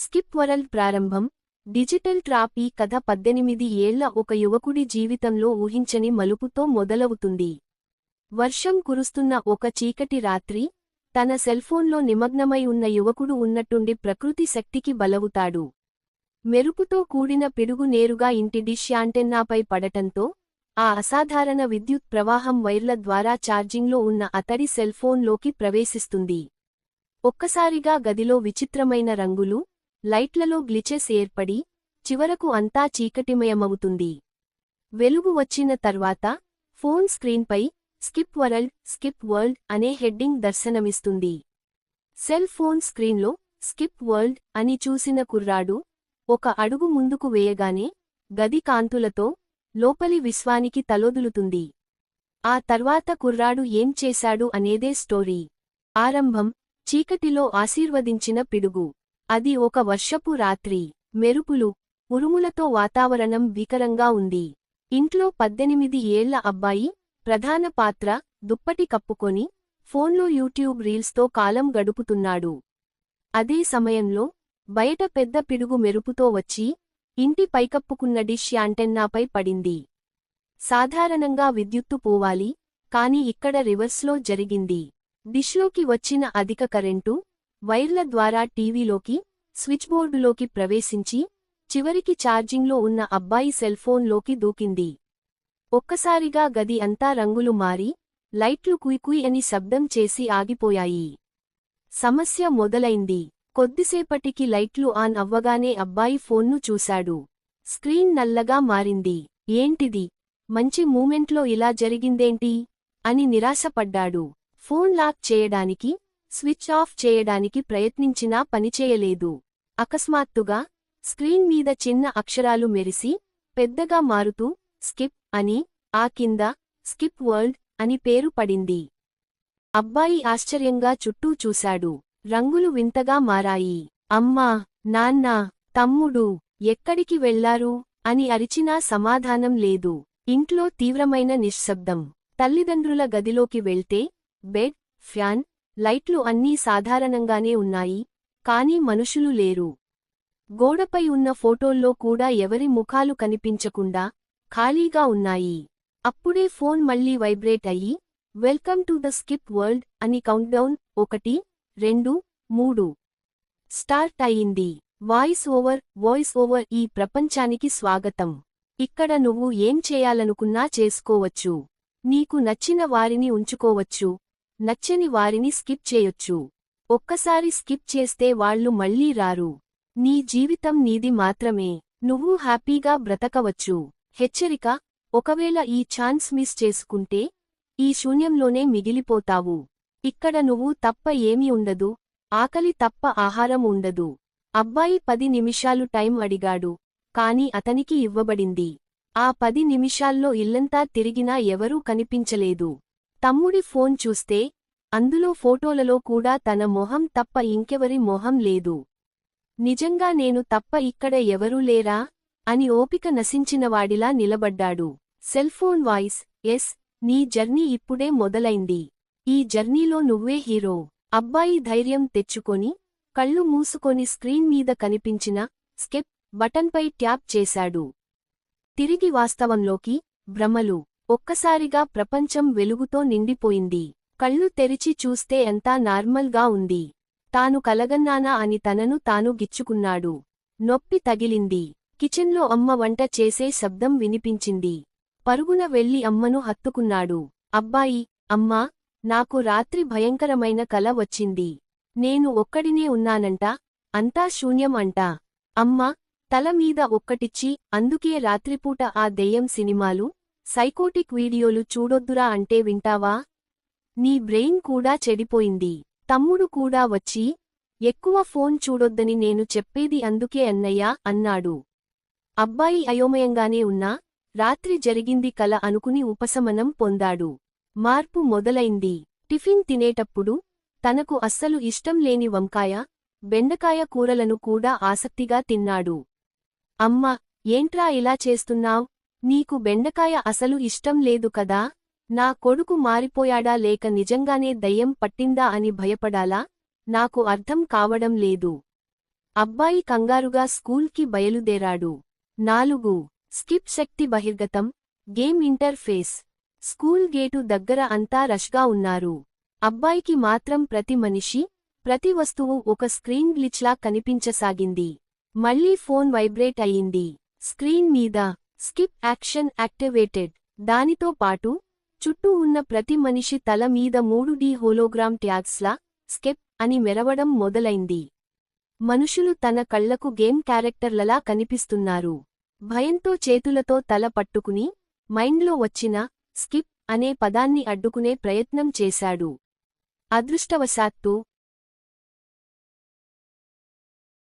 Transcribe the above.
Skip world ప్రారంభం. Digital trap ఈ కథ పద్దెనిమిది ఏళ్ళ ఒక యువకుడి జీవితంలో ఊహించని మలుపుతో మొదలవుతుంది. వర్షం కురుస్తున్న ఒక చీకటి రాత్రి తన సెల్ఫోన్లో నిమగ్నమై ఉన్న యువకుడు ఉన్నట్టుండి ప్రకృతి శక్తికి బలవుతాడు. మెరుపుతో కూడిన పిడుగు నేరుగా ఇంటి డిష్ యాంటెన్నాపై పడటంతో ఆ అసాధారణ విద్యుత్ ప్రవాహం వైర్ల ద్వారా ఛార్జింగ్లో ఉన్న అతడి సెల్ఫోన్లోకి ప్రవేశిస్తుంది. ఒక్కసారిగా గదిలో విచిత్రమైన రంగులు లైట్లలో గ్లిచెస్ ఏర్పడి చివరకు అంతా చీకటిమయమవుతుంది. వెలుగు వచ్చిన తర్వాత ఫోన్ స్క్రీన్పై స్కిప్ వరల్డ్ స్కిప్ వరల్డ్ అనే హెడ్డింగ్ దర్శనమిస్తుంది. సెల్ ఫోన్ స్క్రీన్లో స్కిప్ వరల్డ్ అని చూసిన కుర్రాడు ఒక అడుగు ముందుకు వేయగానే గది కాంతులతో లోపలి విశ్వానికి తలోదులుతుంది. ఆ తర్వాత కుర్రాడు ఏం చేశాడు అనేదే స్టోరీ. ఆరంభం చీకటిలో ఆశీర్వదించిన పిడుగు. అది ఒక వర్షపు రాత్రి. మెరుపులు ఉరుములతో వాతావరణం వికరంగా ఉంది. ఇంట్లో పద్దెనిమిది ఏళ్ళ అబ్బాయి ప్రధాన పాత్ర దుప్పటి కప్పుకొని ఫోన్లో యూట్యూబ్ రీల్స్తో కాలం గడుపుతున్నాడు. అదే సమయంలో బయట పెద్ద పిడుగు మెరుపుతో వచ్చి ఇంటి పైకప్పుకున్న డిష్ యాంటెన్నాపై పడింది. సాధారణంగా విద్యుత్తు పోవాలి కాని ఇక్కడ రివర్స్లో జరిగింది. డిష్లోకి వచ్చిన అధిక కరెంటు వైర్ల ద్వారా టీవీలోకి స్విచ్బోర్డులోకి ప్రవేశించి చివరికి ఛార్జింగ్లో ఉన్న అబ్బాయి సెల్ఫోన్లోకి దూకింది. ఒక్కసారిగా గది అంతా రంగులు మారి లైట్లు కుయ్కుయ్ అని శబ్దం చేసి ఆగిపోయాయి. సమస్య మొదలైంది. కొద్దిసేపటికి లైట్లు ఆన్ అవ్వగానే అబ్బాయి ఫోన్ను చూశాడు. స్క్రీన్ నల్లగా మారింది. ఏంటిది? మంచి మూమెంట్లో ఇలా జరిగిందేంటి? అని నిరాశపడ్డాడు. ఫోన్ లాక్ చేయడానికి స్విచ్ ఆఫ్ చేయడానికి ప్రయత్నించినా పనిచేయలేదు. అకస్మాత్తుగా స్క్రీన్ మీద చిన్న అక్షరాలు మెరిసి పెద్దగా మారుతూ స్కిప్ అని ఆ కింద స్కిప్ వరల్డ్ అని పేరు పడింది. అబ్బాయి ఆశ్చర్యంగా చుట్టూ చూశాడు. రంగులు వింతగా మారాయి. అమ్మా నాన్నా తమ్ముడు ఎక్కడికి వెళ్ళారు? అని అరిచినా సమాధానం లేదు. ఇంట్లో తీవ్రమైన నిశ్శబ్దం. తల్లిదండ్రుల గదిలోకి వెళ్తే బెడ్ ఫ్యాన్ లైట్లు అన్నీ సాధారణంగానే ఉన్నాయి కానీ మనుషులు లేరు. గోడపై ఉన్న ఫోటోల్లో కూడా ఎవరి ముఖాలు కనిపించకుండా ఖాళీగా ఉన్నాయి. అప్పుడే ఫోన్ మళ్ళీ వైబ్రేట్ అయ్యి welcome to the skip world అని కౌంట్డౌన్ ఒకటి రెండు మూడు స్టార్ట్ అయింది వాయిస్ ఓవర్ వాయిస్ ఓవర్ ఈ ప్రపంచానికి స్వాగతం. ఇక్కడ నువ్వు ఏం చేయాలనుకున్నా చేసుకోవచ్చు. నీకు నచ్చిన వారిని ఉంచుకోవచ్చు. నచ్చని వారిని స్కిప్ చేయొచ్చు. ఒక్కసారి స్కిప్ చేస్తే వాళ్ళు మళ్ళీ రారు. నీ జీవితం నీది మాత్రమే. నువ్వు హ్యాపీగా బ్రతకవచ్చు. హెచ్చరిక ఒకవేళ ఈ ఛాన్స్ మిస్ చేసుకుంటే ఈ శూన్యంలోనే మిగిలిపోతావు. ఇక్కడ నువ్వు తప్ప ఏమీ ఉండదు. ఆకలి తప్ప ఆహారం ఉండదు. అబ్బాయి పది నిమిషాలు టైం అడిగాడు. కాని అతనికి ఇవ్వబడింది. ఆ పది నిమిషాల్లో ఇల్లంతా తిరిగినా ఎవరూ కనిపించలేదు. తమ్ముడి ఫోన్ చూస్తే అందులో ఫోటోలలో కూడా తన మొహం తప్ప ఇంకెవరి మొహం లేదు. నిజంగా నేను తప్ప ఇక్కడ ఎవరూ లేరా? అని ఓపిక నశించినవాడిలా నిలబడ్డాడు. సెల్ఫోన్ వాయిస్ ఎస్ నీ జర్నీ ఇప్పుడే మొదలైంది. ఈ జర్నీలో నువ్వే హీరో. అబ్బాయి ధైర్యం తెచ్చుకొని కళ్ళు మూసుకొని స్క్రీన్ మీద కనిపించిన స్కెప్ బటన్పై ట్యాప్ చేశాడు. తిరిగి వాస్తవంలోకి భ్రమలు. ఒక్కసారిగా ప్రపంచం వెలుగుతో నిండిపోయింది. కళ్ళు తెరిచి చూస్తే ఎంతా నార్మల్గా ఉంది. తాను కలగన్నానా అని తనను తాను గిచ్చుకున్నాడు. నొప్పి తగిలింది. కిచెన్లో అమ్మ వంట చేసే శబ్దం వినిపించింది. పరుగున వెళ్ళి అమ్మను హత్తుకున్నాడు. అబ్బాయి అమ్మా నాకు రాత్రి భయంకరమైన కల వచ్చింది. నేను ఒక్కడినే ఉన్నానంట? అంతా శూన్యం అంట. అమ్మ తల మీద ఒక్కటిచ్చి అందుకే రాత్రిపూట ఆ దెయ్యం సినిమాలు సైకోటిక్ వీడియోలు చూడొద్దురా అంటే వింటావా? నీ బ్రెయిన్ కూడా చెడిపోయింది. తమ్ముడు కూడా వచ్చి ఎక్కువ ఫోన్ చూడొద్దని నేను చెప్పేది అందుకే అన్నయ్యా అన్నాడు. అబ్బాయి అయోమయంగానే ఉన్నా రాత్రి జరిగింది కల అనుకుని ఉపశమనం పొందాడు. మార్పు మొదలైంది. టిఫిన్ తినేటప్పుడు తనకు అస్సలు ఇష్టం లేని వంకాయ బెండకాయ కూరలను కూడా ఆసక్తిగా తిన్నాడు. అమ్మ ఏంట్రా ఇలా చేస్తున్నావ్? నీకు బెండకాయ అసలు ఇష్టం లేదు కదా? నా కొడుకు మారిపోయాడా లేక నిజంగానే దయ్యం పట్టిందా అని భయపడాలా? నాకు అర్థం కావడం లేదు. అబ్బాయి కంగారుగా స్కూల్కి బయలుదేరాడు. నాలుగు. స్కిప్ శక్తి బహిర్గతం. Game interface. స్కూల్ గేటు దగ్గర అంతా రష్గా ఉన్నారు. అబ్బాయికి మాత్రం ప్రతి మనిషి ప్రతి వస్తువు ఒక స్క్రీన్ గ్లిచ్లా కనిపించసాగింది. మళ్ళీ ఫోన్ వైబ్రేట్ అయింది స్క్రీన్ మీద స్కిప్ యాక్షన్ యాక్టివేటెడ్. దానితో పాటు చుట్టూ ఉన్న ప్రతి మనిషి తల మీద మూడు డి హోలోగ్రామ్ ట్యాగ్స్లా స్కెప్ అని మెరవడం మొదలైంది. మనుషులు తన కళ్ళకు గేమ్ క్యారెక్టర్లలా కనిపిస్తున్నారు. భయంతో చేతులతో తల పట్టుకుని మైండ్లో వచ్చిన స్కిప్ అనే పదాన్ని అడ్డుకునే ప్రయత్నం చేశాడు. అదృష్టవశాత్తు